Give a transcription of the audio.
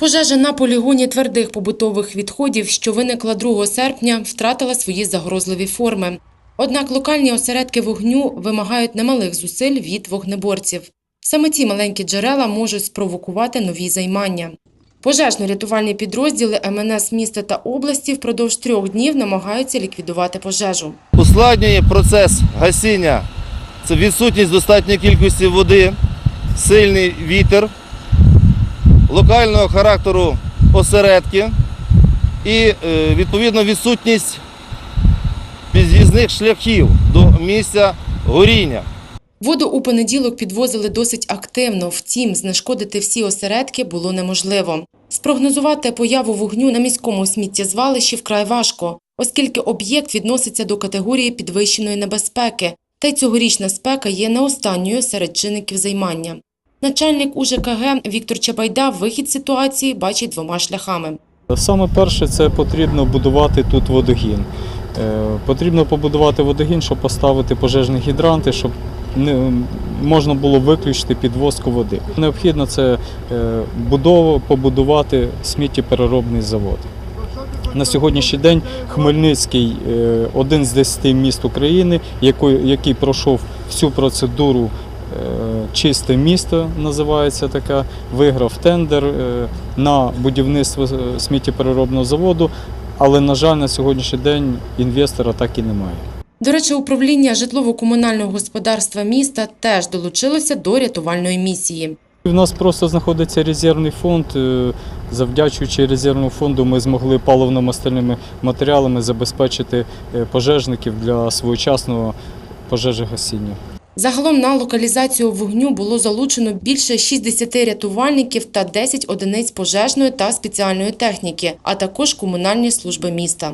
Пожежа на полігоні твердих побутових відходів, що виникла 2 серпня, втратила свої загрозливі форми. Однак локальні осередки вогню вимагають немалих зусиль від вогнеборців. Саме ці маленькі джерела можуть спровокувати нові займання. Пожежно-рятувальні підрозділи МНС міста та області впродовж трьох днів намагаються ліквідувати пожежу. Ускладнює процес гасіння. Це відсутність достатньої кількості води, сильний вітер, локального характеру осередки і е, відповідно відсутність під'їзних шляхів до місця горіння. Воду у понеділок підвозили досить активно, втім, знешкодити всі осередки було неможливо. Спрогнозувати появу вогню на міському сміттєзвалищі вкрай важко, оскільки об'єкт відноситься до категорії підвищеної небезпеки, та й цьогорічна спека є не останньою серед чинників займання. Начальник УЖКГ Віктор Чабайда вихід ситуації бачить двома шляхами. Саме перше, це потрібно будувати тут водогін. Е, Потрібно побудувати водогін, щоб поставити пожежні гідранти, щоб можна було виключити підвозку води. Необхідно це е, будову побудувати сміттєпереробний завод. На сьогоднішній день Хмельницький е, один з 10 міст України, який, пройшов всю процедуру чисте місто, називається така, виграв тендер е, на будівництво е, сміттєпереробного заводу, але, на жаль, на сьогоднішній день інвестора так і немає. До речі, управління житлово-комунального господарства міста теж долучилося до рятувальної місії. У нас просто знаходиться резервний фонд. е, Завдячуючи резервному фонду, ми змогли паливно-мастильними матеріалами забезпечити е, пожежників для своєчасного пожежогасіння. Загалом на локалізацію вогню було залучено більше 60 рятувальників та 10 одиниць пожежної та спеціальної техніки, а також комунальні служби міста.